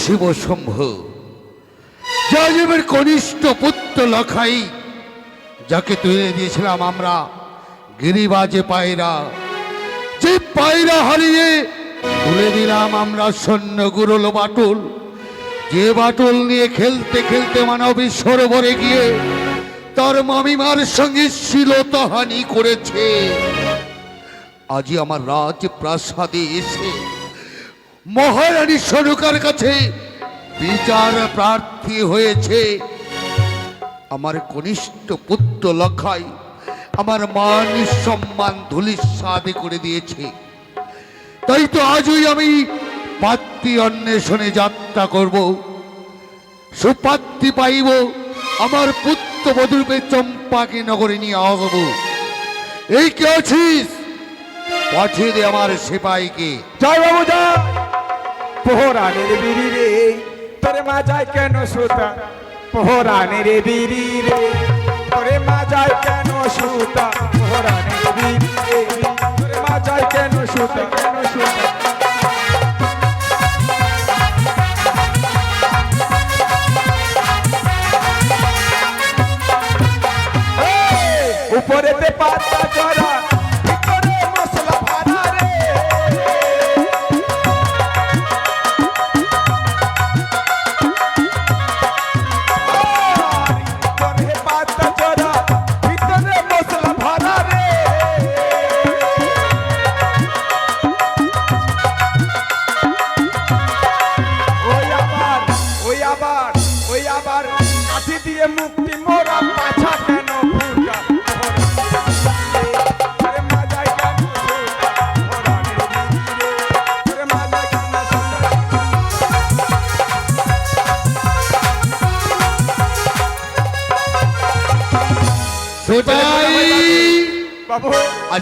শিব শম্ভ। জয়দেবের কনিষ্ঠ পুত্র লখাই, যাকে তুলে দিয়েছিলাম আমরা গিরিবাজে পায়রা। যে পায়রা হারিয়ে তুলে দিলাম আমরা সৈন্য গুরুল বাটুল। যে বাটুল নিয়ে খেলতে খেলতে মানবী সরোবরে গিয়ে তার মামিমার সঙ্গে শিলতাহানি করেছে। আজই আমার রাজ প্রাসাদে এসে মহারানী সরকার কাছে বিচার প্রার্থী হয়েছে। আমার কনিষ্ঠ পুত্র লক্ষাই আমার মান সম্মান ধুলিস্বাদে করে দিয়েছে। তাই তো আজই আমি পাত্রী অন্বেষণে যাত্রা করব। সুপাত্রী পাইব, আমার পুত্র বধূরূপে চম্পাকে নগরে নিয়ে আসব এই কে আছিস? পাঠিয়ে দে আমার সেপাইকে। জয় বাবু, জয়! পোহরানের বিড়ি রে। তোরে মা যায় কেন সুতা? পোহরানের বিড়ি রে। তোরে মা যায় কেন সুতা? পোহরানের বিড়ি রে। তোরে মা যায় কেন সুতা? কেন সুতা? উপরেতে পাতা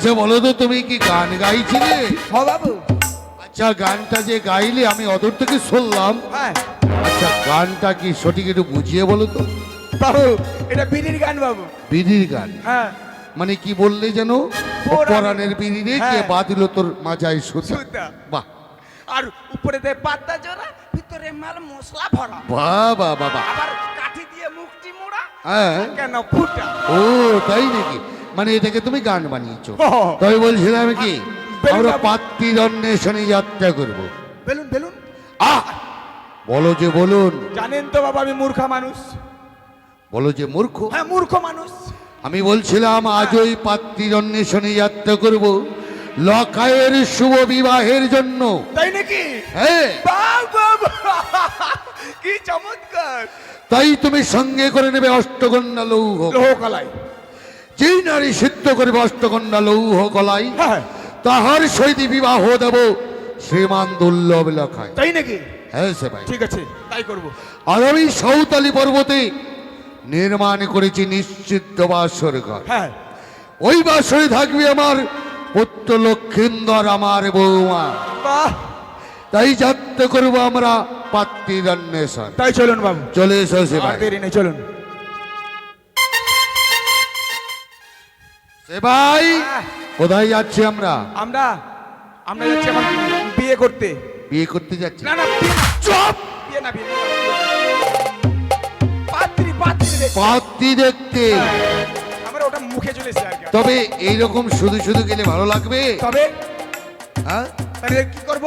আচ্ছা বলো তো তুমি কি গান গাইছিলে? হ বাবু আচ্ছা গানটা যে গাইলে আমি অদূর থেকে শুনলাম। হ্যাঁ। আচ্ছা গানটা কি সঠিক একটু বুঝিয়ে বলো তো? বাবু এটা বিড়ির গান বাবু। বিড়ির গান? হ্যাঁ। মানে কি বললে যেন? পরাণের- পরাণের বিড়ি রে কে হ্যাঁ। বাদিল তোর মাজায় সুতা। বাহ। আর উপরে দেয় পাতা জোড়া ভিতরে মাল মশলা ভরা। বাহ বাহ বাহ বাহ। আবার কাঠি দিয়ে মুক্তি মোড়া হ্যাঁ। কেন ফুটা। ও তাই নাকি? মানে এটাকে তুমি গান বানিয়েছো। তবে বলছিলাম কি আমরা। পাত্রীর অন্বেষণে যাত্রা করব। বেলুন বেলুন। আহ! বলো যে বলুন। জানেন তো বাবা আমি মূর্খা মানুষ। বলো যে মূর্খ। হ্যাঁ মূর্খ মানুষ। আমি বলছিলাম আজই পাত্রীর অন্বেষণে যাত্রা করব। লকায়ের শুভ বিবাহের জন্য। তাই নাকি? হ্যাঁ। কি চমৎকার। তাই তুমি সঙ্গে করে নেবে অষ্টকন্যা লৌহ। লোহ কলাই যেই নারী সিদ্ধ করবে অষ্টকন্যা লৌহ কলাই হ্যাঁ তাহার সহিত বিবাহ দেব শ্রীমান দুর্লভ লখায় তাই নাকি? হ্যাঁ সে ভাই। ঠিক আছে তাই করব। আর আমি সৌতালি পর্বতে নির্মাণ করেছি নিশ্চিত বাসর ঘর। হ্যাঁ। ওই বাসরে থাকবে আমার পুত্র লক্ষিন্দর আমার বৌমা। তাই যাত্রা করব আমরা পাত্রীর অন্বেষণ। তাই চলুন বাবু। চলে এসো সে ভাই। চলুন। ভাই কোথায় যাচ্ছি আমরা? আমরা আমরা যাচ্ছি এখন বিয়ে করতে। বিয়ে করতে যাচ্ছি। না না চপ! বিয়ে না বিয়ে পাত্রী পাত্রী পাত্রী দেখতে। আমার ওটা মুখে চলে এসেছে আর তবে এইরকম শুধু শুধু গেলে ভালো লাগবে? তবে? হ্যাঁ? তাহলে কি করব?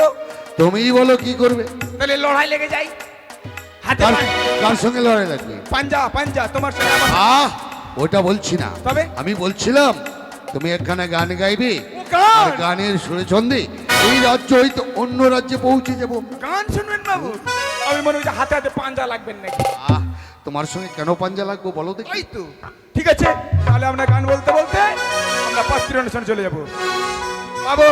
তুমিই বলো কি করবে? তাহলে লড়াই লেগে যাই। হাতে কার কার সঙ্গে লড়াই লাগবে? পাঞ্জা পাঞ্জা তোমার সঙ্গে আমার আহ! ওটা বলছি না। তবে? আমি বলছিলাম তুমি একখানা গান গাইবে আর গানের সুরে ছন্দে এই রাজ্য হয়তো অন্য রাজ্যে পৌঁছে যাব। গান শুনবেন বাবু? আমি মনে হচ্ছে হাতে হাতে পাঞ্জা লাগবেন নাকি। তোমার সঙ্গে কেন পাঞ্জা লাগবো বলো দেখি। ওই তো ঠিক আছে তাহলে আমরা গান বলতে বলতে আমরা পাত্রী অনুষ্ঠানে চলে যাব। বাবু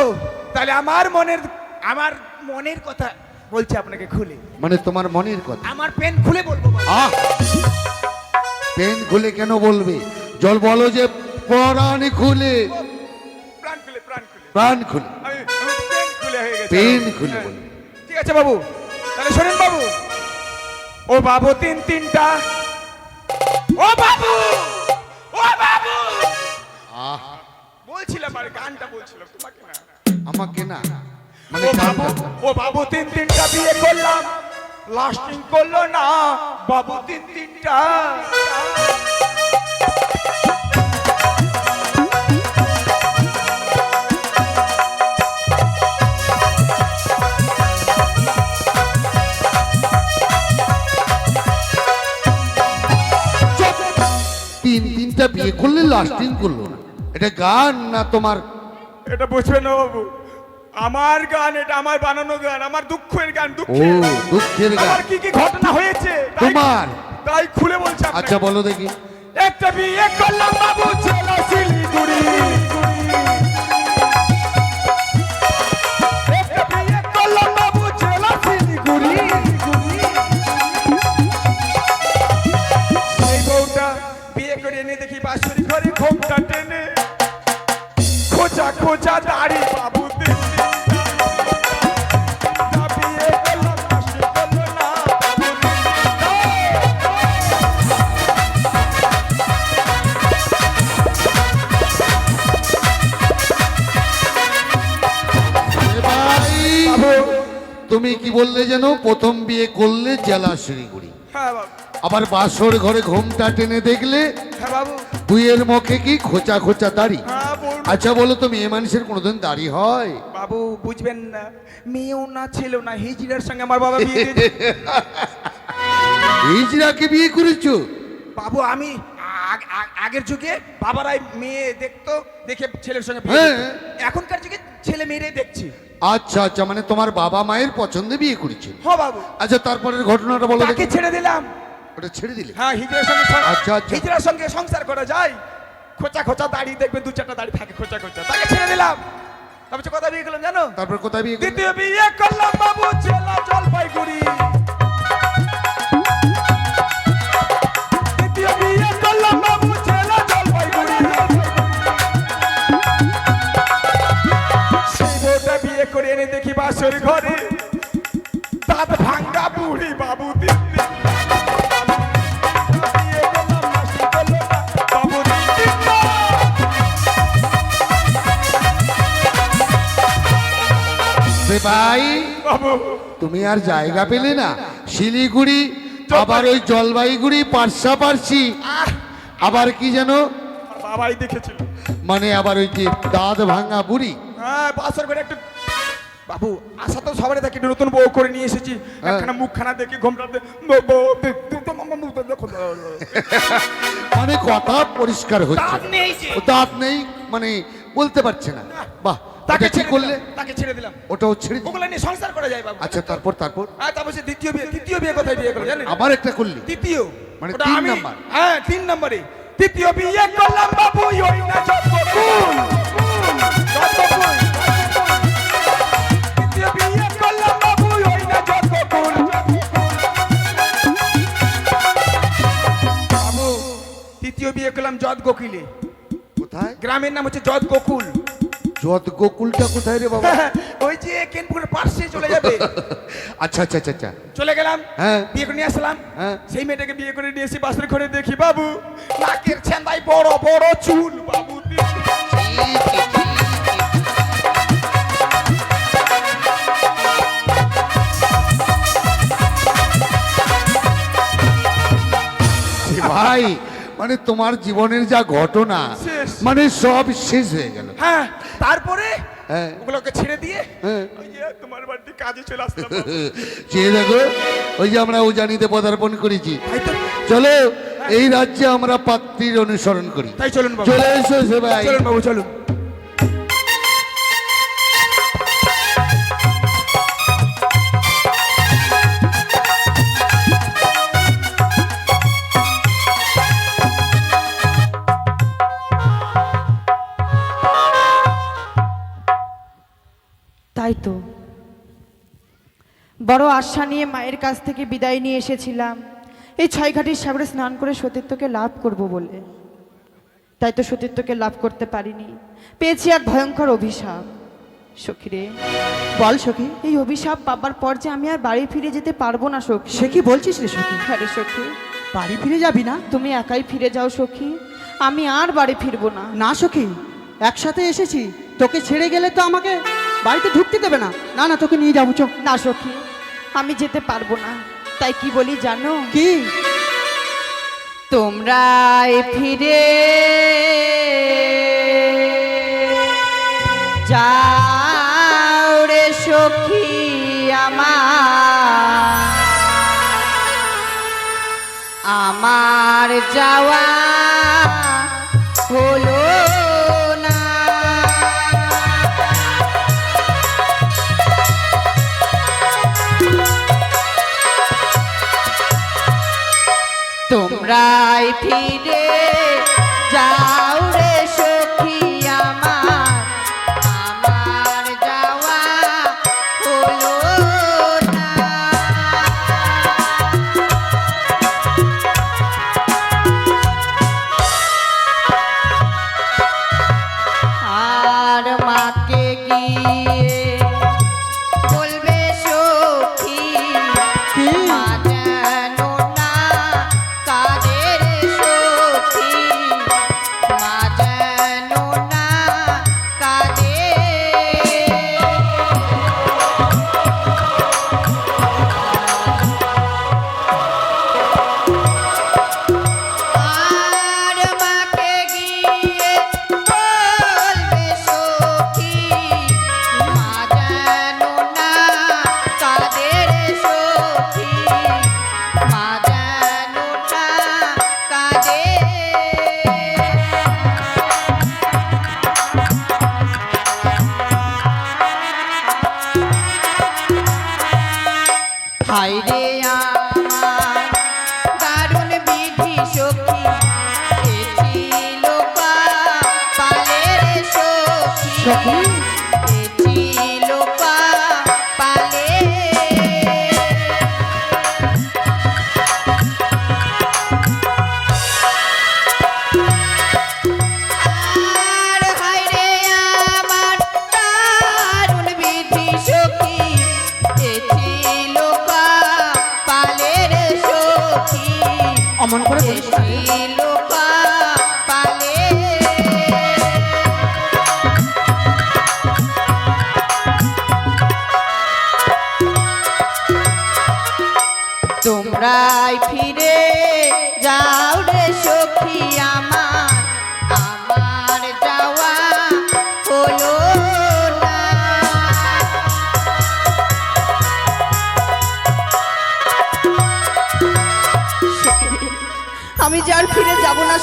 তাহলে আমার মনের আমার মনের কথা বলছি আপনাকে খুলে। মানে তোমার মনের কথা? আমার পেন খুলে বলব আহ! পেন খুলে কেন বলবে? জল বলো যে পরাণ খুলে। প্রাণ খুলে পেন খুলে হ্যাঁ। ঠিক আছে বাবু তাহলে শোনেন বাবু। ও বাবু তিন তিনটা। ও বাবু ও বাবু। বলছিলাম আর গানটা বলছিলাম তোমাকে না। আমাকে না। মানে ও বাবু ও বাবু তিন তিনটা বিয়ে করলাম। লাস্টিং করল না বাবু তিন তিনটা। তিন তিনটা বিয়ে করলে লাস্টিং করল না। এটা গান না তোমার? এটা বুঝবে না বাবু। আমার গান এটা আমার বানানো গান আমার দুঃখের গান দুঃখের দুঃখের গান। কি কি ঘটনা হয়েছে? তোমার? তাই খুলে বলছি আচ্ছা বলো দেখি। একটা বিয়ে করলাম বাবু ছিল শিলিগুড়ি। দেখি বাসুরি ঘরে ঘোমটা টেনে। খোঁচা খোঁচা দাড়ি বাবু। তুমি কি বললে যেন? প্রথম বিয়ে করলে জেলা শিলিগুড়ি। হ্যাঁ আবার বাসর ঘরে ঘোমটা টেনে দেখলে হ্যাঁ বাবু। বুইয়ের মুখে কি খোঁচা খোঁচা দাড়ি? হ্যাঁ আচ্ছা বলো তো মেয়ে মানুষের কোনোদিন দাড়ি হয়? বাবু বুঝবেন না। মেয়েও না ছিল না হিজড়ার সঙ্গে আমার বাবা বিয়ে হিজড়াকে বিয়ে করেছ? বাবু আমি আগের যুগে বাবারাই মেয়ে দেখতো দেখে ছেলের সঙ্গে হ্যাঁ। এখনকার যুগে ছেলে মেয়েরাই দেখছি। আচ্ছা আচ্ছা মানে তোমার বাবা মায়ের পছন্দে বিয়ে করেছে হ বাবু। আচ্ছা তারপরের ঘটনাটা বলো তাকে ছেড়ে দিলাম। ওটা ছেড়ে দিলে? হ্যাঁ হিজড়ার সঙ্গে আচ্ছা, আচ্ছা। হিজড়ার সঙ্গে সংসার করা যায়। খোঁচা খোঁচা দাড়ি দেখবে দু চারটা দাড়ি থাকে খোঁচা খোঁচা। তাকে ছেড়ে দিলাম। তারপর কথা বিয়ে করলাম জানো? তারপর কোথায় বিয়ে? দ্বিতীয় বিয়ে করলাম বাবু জেলা জলপাইগুড়ি। দেখি ঘরে দাঁত ভাঙ্গা বুড়ি বাবু। সে ভাই তুমি আর জায়গা পেলে না। শিলিগুড়ি আবার ওই জলপাইগুড়ি পার্শ্বাপার্শি। আহ! আবার কি যেন? বাবাই দেখেছিল। মানে আবার ওই যে দাঁত ভাঙা বুড়ি। হ্যাঁ বাসর করে একটু বাবু আশা তো সবারই থাকে নতুন বউ করে নিয়ে এসেছি। হ্যাঁ। একখানা মুখখানা দেখে ঘুমটাতে। মানে কথা পরিষ্কার হচ্ছে। দাঁত নেই মানে বলতে পারছে না। বাহ তাকে তাকে কি ছেড়ে করলে? তাকে ছেড়ে দিলাম। ওটাও ছেড়ে ওগুলো নিয়ে সংসার করা যায় বাবু। আচ্ছা তারপর তারপর? হ্যাঁ তারপর সে দ্বিতীয় বিয়ে তৃতীয় বিয়ে কোথায় বিয়ে করল জানেন আবার একটা করলি? তৃতীয়। মানে তিন নাম্বার। হ্যাঁ তিন নম্বরে। তৃতীয় বিয়ে করলাম বাবু ওই না যত কুল যত কুল জদ গোকুলে। কোথায়? গ্রামের নাম হচ্ছে জদ গোকুল। যত গোকুলটা কোথায় রে বাবা? ওই যে কেনপুরের পাশে চলে যাবে। আচ্ছা আচ্ছা আচ্ছা আচ্ছা। চলে গেলাম। হ্যাঁ। বিয়ে করে নিয়ে আসলাম। হ্যাঁ। সেই মেয়েটাকে বিয়ে করে নিয়ে এসে বাসের ঘরে দেখি বাবু নাকের ছেন্দাই বড় বড় চুল বাবু ভাই মানে তোমার জীবনের যা ঘটনা। মানে সব শেষ হয়ে গেল। হ্যাঁ তারপরে হ্যাঁ। ওগুলোকে ছেড়ে দিয়ে হ্যাঁ। তোমার বাড়িতে কাজে চলে আসলাম। দেখো ওই যে আমরা উজানিতে পদার্পণ করেছি। চলো এই রাজ্যে আমরা পাত্রীর অনুসরণ করি। তাই চলুন চলে এসো সে ভাই চলুন বাবু চলুন। বড় আশা নিয়ে মায়ের কাছ থেকে বিদায় নিয়ে এসেছিলাম। এই ছয়ঘাটির সাগরে স্নান করে সতীত্বকে লাভ করব বলে। তাই তো সতীত্বকে লাভ করতে পারিনি। পেয়েছি এক ভয়ঙ্কর অভিশাপ। সখীরে বল সখী। এই অভিশাপ পাবার পর যে আমি আর বাড়ি ফিরে যেতে পারব না সখী। সে কি বলছিস রে সখী? হ্যাঁ রে সখী। বাড়ি ফিরে যাবি না? তুমি একাই ফিরে যাও সখী। আমি আর বাড়ি ফিরবো না। না সখী একসাথে এসেছি। তোকে ছেড়ে গেলে তো আমাকে বাড়িতে ঢুকতে দেবে না। না না তোকে নিয়ে যাব চো না সখী। আমি যেতে পারব না। তাই কি বলি জানো? কি? তোমরাই ফিরে যাও রে সখী আমার। আমার যাওয়া তোমরাই ফিরে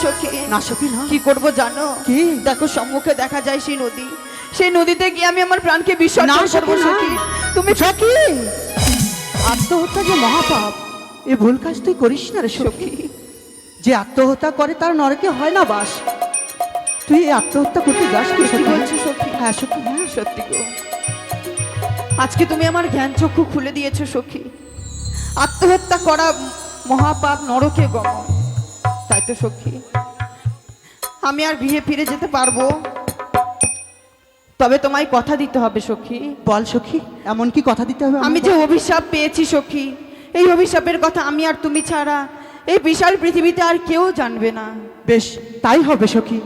সখী। না সখী না। কি করব জানো? কি? দেখো সম্মুখে দেখা যায় সেই নদী। সেই নদীতে গিয়ে আমি আমার প্রাণকে বিসর্জন করব সখী তুমি সখী! আত্মহত্যা যে মহাপাপ এ ভুল কাজ তুই করিস না রে সখী। যে আত্মহত্যা করে তার নরকে হয় না বাস। তুই এই আত্মহত্যা করতে যাস কি সখী? হ্যাঁ সখী। হ্যাঁ সত্যি। গো। আজকে তুমি আমার জ্ঞান চক্ষু খুলে দিয়েছ সখী। আত্মহত্যা করা মহাপাপ নরকে গম তাই তো সখী। আমি আর বিয়ে ফিরে যেতে পারব। তবে তোমায় কথা দিতে হবে সখী। বল সখী এমন কি কথা দিতে হবে আমি যে অভিশাপ পেয়েছি সখী এই অভিশাপের কথা আমি আর তুমি ছাড়া এই বিশাল পৃথিবীতে আর কেউ জানবে না। বেশ তাই হবে সখী।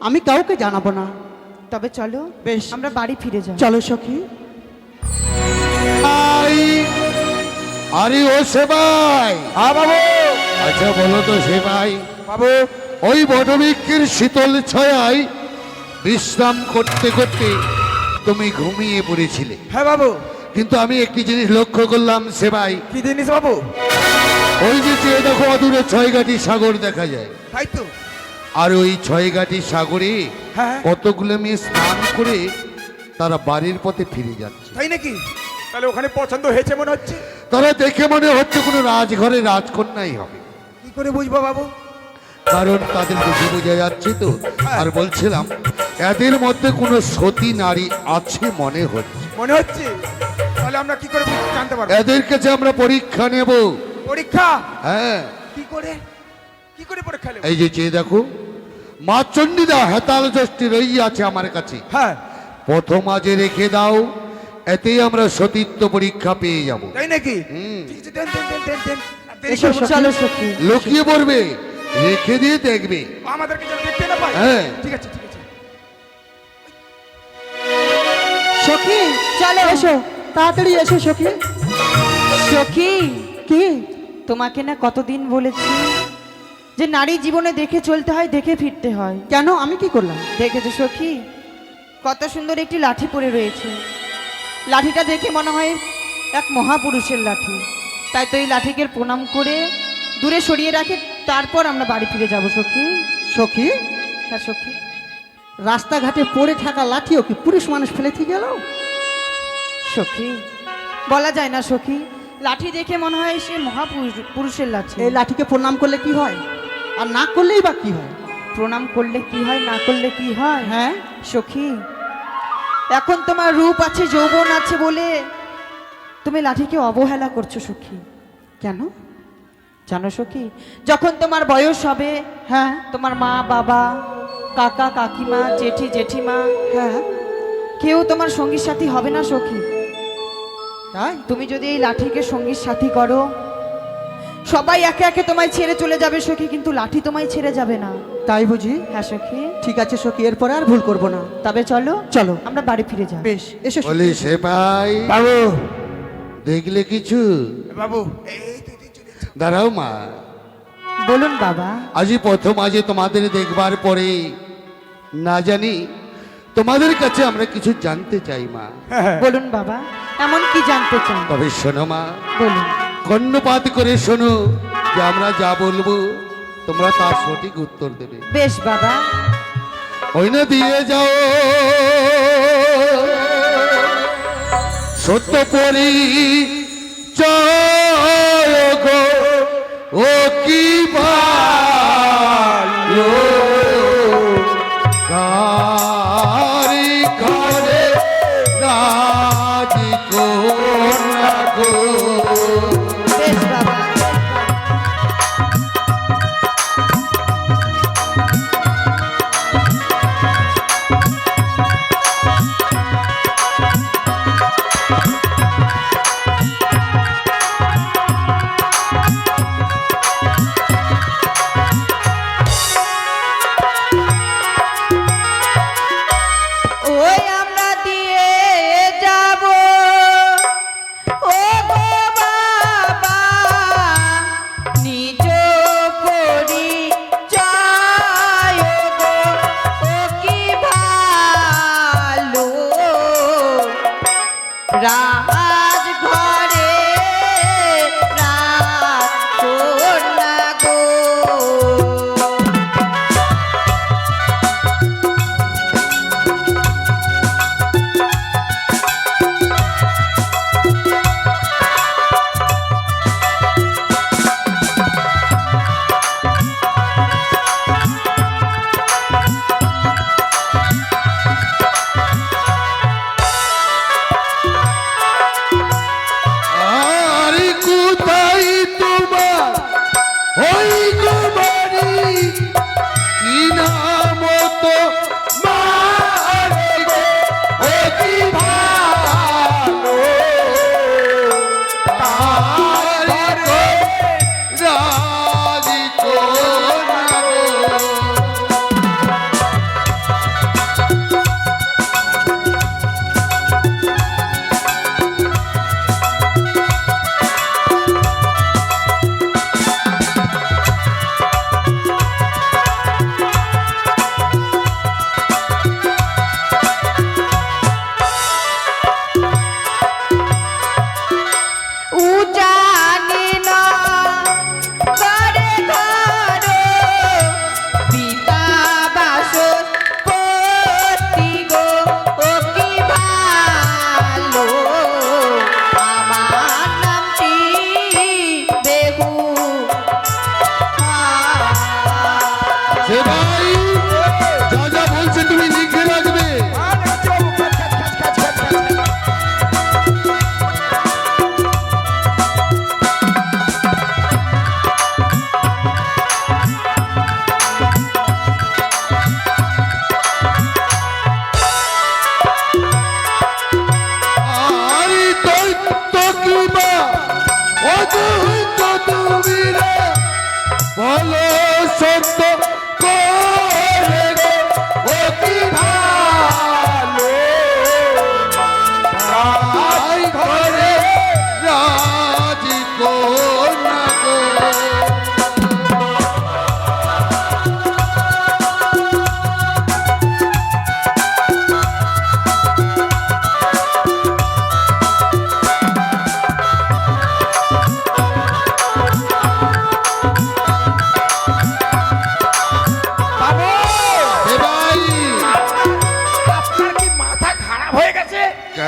আমি কাউকে জানাব না। তবে চলো বেশ। আমরা বাড়ি ফিরে যাই। চলো সখী। ভাই আরে ও সেবাই। হ্যাঁ বাবু আচ্ছা বলো তো সেবাই। বাবু। ওই বটবৃক্ষের শীতল ছায়ায় বিশ্রাম করতে করতে তুমি ঘুমিয়ে পড়েছিলে। হ্যাঁ বাবু। কিন্তু আমি একটি জিনিস লক্ষ্য করলাম সেবাই। কি জিনিস বাবু? ওই যে চেয়ে দেখো অদূরে ছয়ঘাটি সাগর দেখা যায়। তাই তো। আর ওই ছয়ঘাটি সাগরে হ্যাঁ। কতগুলো মেয়ে স্নান করে তারা বাড়ির পথে ফিরে যাচ্ছে। তাই নাকি? তাহলে ওখানে পছন্দ হয়েছে মনে হচ্ছে? তারা দেখে মনে হচ্ছে কোনো রাজঘরে রাজকন্যাই হবে। করে বুঝব বাবু? কারণ তাদের বুঝে বোঝা যাচ্ছে তো আর বলছিলাম এদের মধ্যে কোনো সতী নারী আছে মনে হচ্ছে? মনে হচ্ছে? তাহলে আমরা কি করে জানতে পারব? এদের কাছে আমরা পরীক্ষা নেব। পরীক্ষা? হ্যাঁ। কি করে? কি করে পরীক্ষা নেব? এই যে চেয়ে দেখো মা চণ্ডীদা হেতাল যষ্টি রই আছে আমার কাছে। হ্যাঁ। প্রথম আজে রেখে দাও এতেই আমরা সতীত্ব পরীক্ষা পেয়ে যাব। তাই নাকি? হুম। এসো চলো সখী। লুকিয়ে পড়বে রেখে দিয়ে দেখবে। আমাদেরকে যেন দেখতে না পায়। হ্যাঁ। ঠিক আছে ঠিক আছে। সখী চলো। এসো তাড়াতাড়ি এসো সখী। সখী কি? তোমাকে না কতদিন বলেছি যে নারী জীবনে দেখে চলতে হয় দেখে ফিরতে হয়। কেন? আমি কি করলাম? দেখেছ সখী? কত সুন্দর একটি লাঠি পড়ে রয়েছে। লাঠিটা দেখে মনে হয় এক মহাপুরুষের লাঠি। তাই তো এই লাঠিকে প্রণাম করে দূরে সরিয়ে রাখে তারপর আমরা বাড়ি ফিরে যাব সখী। সখী? হ্যাঁ সখী। রাস্তাঘাটে পড়ে থাকা লাঠিও কি পুরুষ মানুষ ফেলে থেকে গেল? সখী বলা যায় না সখী লাঠি দেখে মনে হয় সে মহাপুরুষ পুরুষের লাঠি। এই লাঠিকে প্রণাম করলে কি হয়? আর না করলেই বা কি হয়? প্রণাম করলে কি হয় না করলে কি হয়? হ্যাঁ। সখী এখন তোমার রূপ আছে যৌবন আছে বলে তুমি লাঠিকে অবহেলা করছ সখী। কেন? জানো সখী যখন তোমার বয়স হবে হ্যাঁ তোমার মা বাবা কাকা কাকিমা জেঠি জেঠিমা হ্যাঁ কেউ তোমার সঙ্গীর সাথী হবে না সখী। তাই? তুমি যদি এই লাঠিকে সঙ্গীর সাথী করো সবাই একে একে তোমায় ছেড়ে চলে যাবে সখী কিন্তু লাঠি তোমায় ছেড়ে যাবে না। তাই বুঝি? হ্যাঁ সখী। ঠিক আছে সখী এরপরে আর ভুল করব না। তবে চলো চলো। আমরা বাড়ি ফিরে যাই। বেশ এসো সখী। বলি সেপাই। বাবু দেখলে কিছু? বাবু। দাঁড়াও মা। বলুন বাবা। আজই প্রথম আজে তোমাদের দেখবার পরে। না জানি তোমাদের কাছে আমরা কিছু জানতে চাই মা। বলুন বাবা এমন কি জানতে চান? তবে শোনো মা। বলুন। কর্ণপাত করে শোনো যে আমরা যা বলব তোমরা তার সঠিক উত্তর দেবে। বেশ বাবা। ওই না দিয়ে যাও। সত্য পরি গো ও কি ভালো।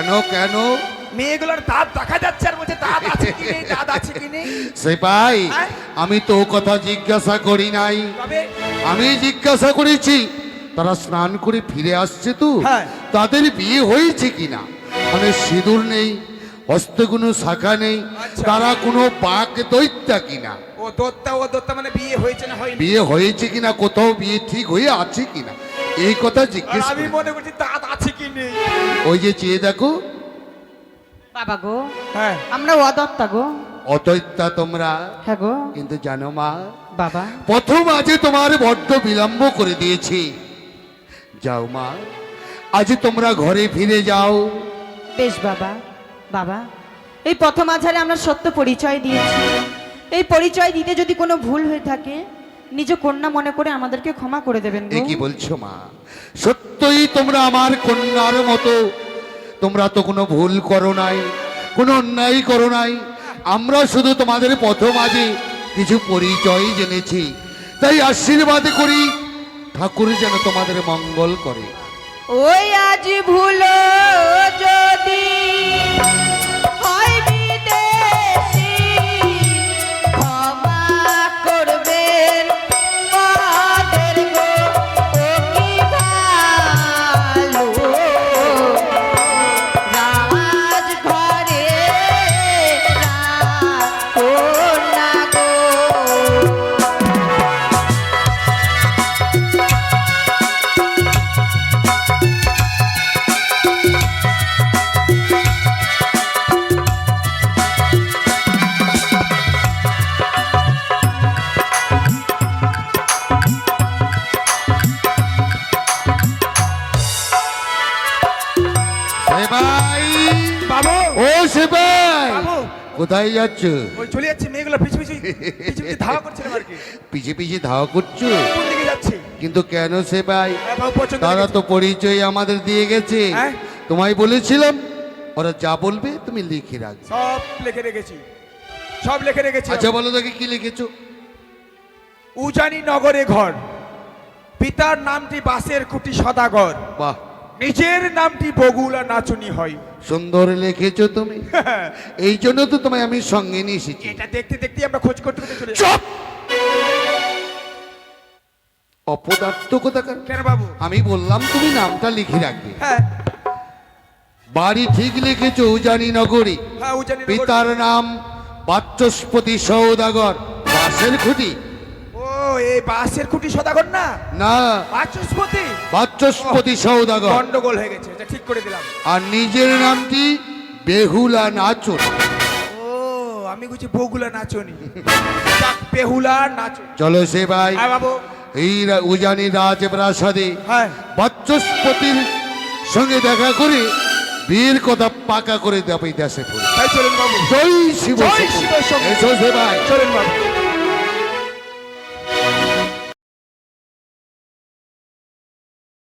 কেন কেন? মেয়েগুলোর দাঁত দেখা যাচ্ছে আর বলছে দাঁত আছে কি নেই দাঁত আছে কি নেই? সেপাই হ্যাঁ? আমি তো কথা জিজ্ঞাসা করি নাই। আমি জিজ্ঞাসা করেছি তারা স্নান করে ফিরে আসছে তো? হ্যাঁ। তাদের বিয়ে হয়েছে কিনা মানে সিঁদুর নেই হস্তে কোনো শাখা নেই আচ্ছা। তারা কোনো বাঘ দৈত্যা কিনা ও দত্তা ও দত্তা মানে বিয়ে হয়েছে না হয়নি? বিয়ে হয়েছে কিনা কোথাও বিয়ে ঠিক হয়ে আছে কিনা এই কথা জিজ্ঞেস আমি মনে করছি দাঁত আছে কি নেই। ওই যে চেয়ে দেখো। বাবা গো হ্যাঁ। আমরা অদত্তা গো। অদৈত্যা তোমরা। হ্যাঁ গো। কিন্তু জানো মা বাবা। প্রথম আজে তোমার বড্ড বিলম্ব করে দিয়েছি। যাও মা আজ তোমরা ঘরে ফিরে যাও। বেশ বাবা বাবা। এই প্রথম আধারে আমরা সত্য পরিচয় দিয়েছি। এই পরিচয় দিতে যদি কোনো ভুল হয়ে থাকে নিজ কন্যা মনে করে আমাদেরকে ক্ষমা করে দেবেন এ কি বলছো মা? সত্যই তোমরা আমার কন্যার মতো। তোমরা তো কোনো ভুল করো নাই কোনো অন্যায় করো নাই। আমরা শুধু তোমাদের প্রথম আজে কিছু পরিচয় জেনেছি। তাই আশীর্বাদ করি ঠাকুর যেন তোমাদের মঙ্গল করে। ওই আজ ভুল সেবাই বাবু। ও সেবাই কোথায় যাচ্ছ? ওই চলে যাচ্ছে মেয়েগুলো পিছু পিছু পিছু পিছু ধাওয়া করছিলাম আর কি? পিছে পিছে ধাওয়া করছ? কোন দিকে যাচ্ছে? কিন্তু কেন সেবাই হ্যাঁ, তারা তো পরিচয় আমাদের দিয়ে গেছে। হ্যাঁ? তোমায় বলেছিলাম ওরা যা বলবে তুমি লিখে রাখবে। সব লিখে রেখেছি। সব লিখে রেখেছি। আচ্ছা বলো দেখি কি লিখেছো। উজানি নগরে ঘর। পিতার নামটি বাসের কুটি সদাগর। বাহ। নিজের নামটি বগুলা নাচুনি হয়। সুন্দর লিখেছো তুমি। এই জন্য তো তোমায় আমি সঙ্গে নিয়ে এসেছি। এটা দেখতে দেখতে আমরা খোঁজ করতে করতে চলে চুপ! অপদার্থ কোথাকার? কেন বাবু? আমি বললাম তুমি নামটা লিখে রাখবে। হ্যাঁ। বাড়ি ঠিক লিখেছো উজানি নগরী। হ্যাঁ উজানি নগর। পিতার নাম বাচস্পতি সৌদাগর। বাসের খুঁটি। এই বাসের কুটি সদাগর না? না। বাচস্পতি? বাচস্পতি সৌদাগর। গন্ডগোল হয়ে গেছে এটা ঠিক করে দিলাম। আর নিজের নামটি বেহুলা নাচন। ও আমি বুঝি বগুলা নাচনি। বেহুলা নাচনি। চলো সে ভাই। হ্যাঁ বাবু। এই উজানি রাজপ্রাসাদে হ্যাঁ। বাচস্পতির সঙ্গে দেখা করে বীর কথা পাকা করে দেবে দেশে জয় শিব জয় শিব চলুন বাবু।